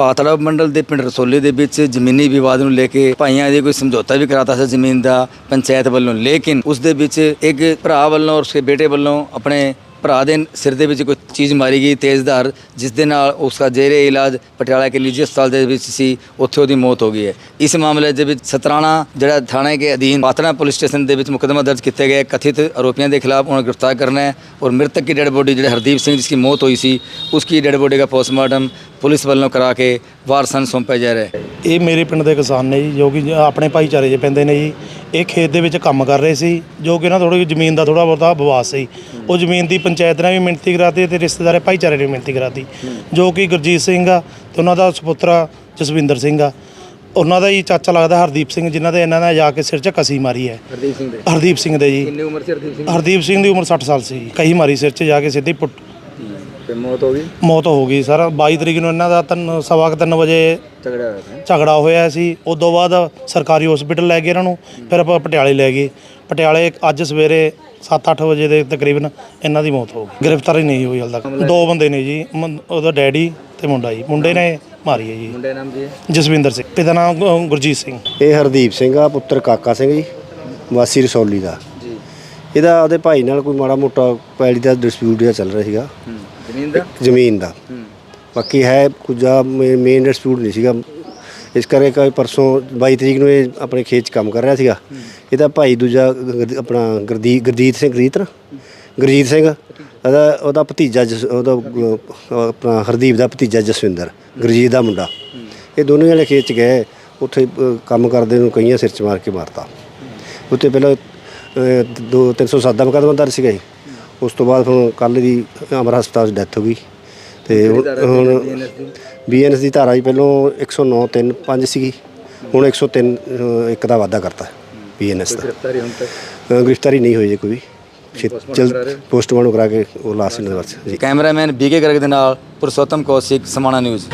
ਪਾਤੜਾ ਮੰਡਲ ਦੇ ਪਿੰਡ ਰਸੋਲੀ ਦੇ ਵਿੱਚ ਜ਼ਮੀਨੀ ਵਿਵਾਦ ਨੂੰ ਲੈ ਕੇ ਭਾਈਆਂ ਦੇ ਕੋਈ ਸਮਝੌਤਾ ਵੀ ਕਰਾਤਾ ਸੀ ਜ਼ਮੀਨ ਦਾ ਪੰਚਾਇਤ ਵੱਲੋਂ, ਲੇਕਿਨ ਉਸ ਦੇ ਵਿੱਚ ਇੱਕ ਭਰਾ ਵੱਲੋਂ ਔਰ ਉਸਕੇ ਬੇਟੇ ਵੱਲੋਂ ਆਪਣੇ ਭਰਾ ਦੇ ਸਿਰ ਦੇ ਵਿੱਚ ਕੋਈ ਚੀਜ਼ ਮਾਰੀ ਗਈ ਤੇਜ਼ਧਾਰ ਜਿਸ ਦੇ ਨਾਲ ਉਸ ਦਾ ਜੇਰੇ ਇਲਾਜ ਪਟਿਆਲਾ ਕੇ ਨਿੱਜੀ ਹਸਪਤਾਲ ਦੇ ਵਿੱਚ ਸੀ, ਉੱਥੇ ਉਹਦੀ ਮੌਤ ਹੋ ਗਈ ਹੈ। ਇਸ ਮਾਮਲੇ ਦੇ ਵਿੱਚ ਸਤਰਾਣਾ ਜਿਹੜਾ ਥਾਣੇ ਦੇ ਅਧੀਨ ਪਾਤਨਾ ਪੁਲਿਸ ਸਟੇਸ਼ਨ ਦੇ ਵਿੱਚ ਮੁਕਦਮਾ ਦਰਜ ਕੀਤੇ ਗਏ। ਕਥਿਤ ਆਰੋਪੀਆਂ ਦੇ ਖਿਲਾਫ ਉਹਨਾਂ ਗ੍ਰਿਫਤਾਰ ਕਰਨਾ ਹੈ ਔਰ ਮ੍ਰਿਤਕ ਦੀ ਡੈਡ ਬੋਡੀ ਜਿਹੜੇ ਹਰਦੀਪ ਸਿੰਘ ਜਿਸ ਦੀ ਮੌਤ ਹੋਈ ਸੀ ਉਸ ਦੀ ਡੈਡ ਬੋਡੀ ਦਾ ਪੋਸਟਮਾਰਟਮ ਪੁਲਿਸ ਵੱਲੋਂ ਕਰਾ ਕੇ ਵਾਰਸਾਂ ਨੂੰ ਸੌਂਪਿਆ ਜਾ ਰਿਹਾ ਹੈ। ਇਹ ਮੇਰੇ ਪਿੰਡ ਦੇ ਕਿਸਾਨ ਨੇ ਜੀ, ਜੋ ਕਿ ਆਪਣੇ ਭਾਈਚਾਰੇ 'ਚ ਪੈਂਦੇ ਨੇ ਜੀ। ਇਹ ਖੇਤ ਦੇ ਵਿੱਚ ਕੰਮ ਕਰ ਰਹੇ ਸੀ ਜੋ ਕਿ ਨਾ ਥੋੜੀ ਜ਼ਮੀਨ ਦਾ ਥੋੜਾ ਬਹੁਤਾ ਵਿਵਾਦ ਸੀ। ਉਹ ਜ਼ਮੀਨ ਦੀ ਪੰਚਾਇਤ ਨੇ ਵੀ ਮਿਹਨਤੀ ਕਰਾਤੀ ਤੇ ਰਿਸ਼ਤੇਦਾਰੇ ਭਾਈਚਾਰੇ ਨੇ ਵੀ ਮਿਹਨਤੀ ਕਰਾਤੀ ਜੋ ਕਿ ਗੁਰਜੀਤ ਸਿੰਘ ਆ ਤੇ ਉਹਨਾਂ ਦਾ ਸੁਪੁੱਤਰ ਜਸਵਿੰਦਰ ਸਿੰਘ ਆ। ਉਹਨਾਂ ਦਾ ਹੀ ਚਾਚਾ ਲੱਗਦਾ ਹਰਦੀਪ ਸਿੰਘ ਜਿਨ੍ਹਾਂ ਦੇ ਇਹਨਾਂ ਨੇ ਜਾ ਕੇ ਸਿਰ 'ਚ ਕਸੀ ਮਾਰੀ ਹੈ। ਹਰਦੀਪ ਸਿੰਘ ਦੇ? ਹਰਦੀਪ ਸਿੰਘ ਦੇ ਜੀ। ਕਿੰਨੀ ਉਮਰ ਸੀ ਹਰਦੀਪ ਸਿੰਘ ਹਰਦੀਪ ਸਿੰਘ ਦੀ ਉਮਰ 60 ਸਾਲ ਸੀ ਕਹੀ ਮਾਰੀ ਸਿਰ 'ਚ ਜਾ ਕੇ ਸਿੱਧੀ ਪੁੱਟ ਤੇ ਮੌਤ ਹੋ ਗਈ? ਮੌਤ ਹੋ ਗਈ ਸਰ। 22 ਤਰੀਕ ਨੂੰ ਇਹਨਾਂ ਦਾ ਤਿੰਨ ਸਵਾ ਕੁ ਤਿੰਨ ਵਜੇ ਝਗੜਾ ਹੋਇਆ ਸੀ। ਝਗੜਾ ਹੋਇਆ ਸੀ। ਉਸ ਤੋਂ ਬਾਅਦ ਸਰਕਾਰੀ ਹਸਪੀਟਲ ਲੈ ਗਏ ਇਹਨਾਂ ਨੂੰ ਫਿਰ ਆਪਾਂ ਪਟਿਆਲੇ ਲੈ ਗਏ। ਪਟਿਆਲੇ ਅੱਜ ਸਵੇਰੇ 7-8 ਵਜੇ ਦੇ ਤਕਰੀਬਨ ਇਹਨਾਂ ਦੀ ਮੌਤ ਹੋ ਗਈ। ਗ੍ਰਿਫਤਾਰੀ ਨਹੀਂ ਹੋਈ ਹਾਲ ਤੱਕ। ਦੋ ਬੰਦੇ ਨੇ ਜੀ ਮੁੰ- ਉਹਦਾ ਡੈਡੀ ਤੇ ਮੁੰਡਾ ਜੀ। ਮੁੰਡੇ ਨੇ ਮਾਰੀ ਹੈ ਜੀ। ਮੁੰਡੇ ਦਾ ਨਾਮ ਜੀ ਜਸਵਿੰਦਰ ਸਿੰਘ। ਪਿਤਾ ਨਾਮ ਗੁਰਜੀਤ ਸਿੰਘ। ਇਹ ਹਰਦੀਪ ਸਿੰਘ ਆ ਪੁੱਤਰ ਕਾਕਾ ਸਿੰਘ ਜੀ ਵਾਸੀ ਰਸੌਲੀ ਦਾ। ਜੀ। ਇਹਦਾ ਉਹਦੇ ਭਾਈ ਨਾਲ ਕੋਈ ਮਾੜਾ ਮੋਟਾ ਪੈਲੀ ਦਾ ਡਿਸਪਿਊਟ ਜਿਹਾ ਚੱਲ ਰਿਹਾ ਸੀਗਾ। ਜ਼ਮੀਨ ਦਾ? ਜ਼ਮੀਨ ਦਾ। ਬਾਕੀ ਹੈ ਕੁਝਾ ਮੇਨ ਡਿਸਪਿਊਟ ਨਹੀਂ ਸੀਗਾ। ਇਸ ਕਰਕੇ ਕੋਈ ਪਰਸੋਂ 22 ਤਰੀਕ ਨੂੰ ਇਹ ਆਪਣੇ ਖੇਤ 'ਚ ਕੰਮ ਕਰ ਰਿਹਾ ਸੀਗਾ। ਇਹਦਾ ਭਾਈ ਦੂਜਾ ਆਪਣਾ ਗੁਰਦੀਪ ਗੁਰਜੀਤ ਸਿੰਘ ਗਰੀਤ ਨਾ? ਗੁਰਜੀਤ ਸਿੰਘ। ਉਹਦਾ ਉਹਦਾ ਭਤੀਜਾ ਜਸ- ਉਹਦਾ ਅਹ, ਆਪਣਾ ਹਰਦੀਪ ਦਾ ਭਤੀਜਾ ਜਸਵਿੰਦਰ ਗੁਰਜੀਤ ਦਾ ਮੁੰਡਾ। ਇਹ ਦੋਨੋਂ ਜਣੇ ਖੇਤ 'ਚ ਗਏ। ਉੱਥੇ ਅਹ, ਕੰਮ ਕਰਦੇ ਨੂੰ ਕਈਆਂ ਸਿਰ 'ਚ ਮਾਰ ਕੇ ਮਾਰਤਾ। ਉੱਤੇ ਪਹਿਲਾਂ ਅਹ, ਦੋ 307 ਦਾ ਮੁਕੱਦਮਾ ਦਰਜ ਸੀਗਾ ਜੀ। ਉਸ ਤੋਂ ਬਾਅਦ ਹੁਣ ਕੱਲ ਦੀ ਅਮਰ ਹਸਪਤਾਲ 'ਚ ਡੈਥ ਹੋ ਗਈ ਤੇ ਹੁਣ- ਬੀਐਨਐਸ ਦੀ? ਧਾਰਾ ਜੀ ਪਹਿਲਾਂ 109 3 5 ਸੀਗੀ ਹੁਣ 103 ਅਹ, ਇੱਕ ਦਾ ਵਾਅਦਾ ਕਰਤਾ ਬੀਐਨਐਸ ਦਾ। ਗ੍ਰਿਫਤਾਰੀ ਹੁਣ ਤੱਕ? ਗ੍ਰਿਫਤਾਰੀ ਨਹੀਂ ਹੋਈ ਜੀ ਕੋਈ ਵੀ। ਜਲਦ ਪੋਸਟਮਾਰਟਮ ਕਰਾ ਕੇ ਉਹ ਲਾਸਟ ਨੰਬਰ ਜੀ ਕੈਮਰਾਮੈਨ ਬੀਕੇ ਗਰਗ ਦੇ ਨਾਲ ਪੁਰਸ਼ੋਤਮ ਕੌਸ਼ਿਕ ਸਮਾਣਾ ਨਿਊਜ਼।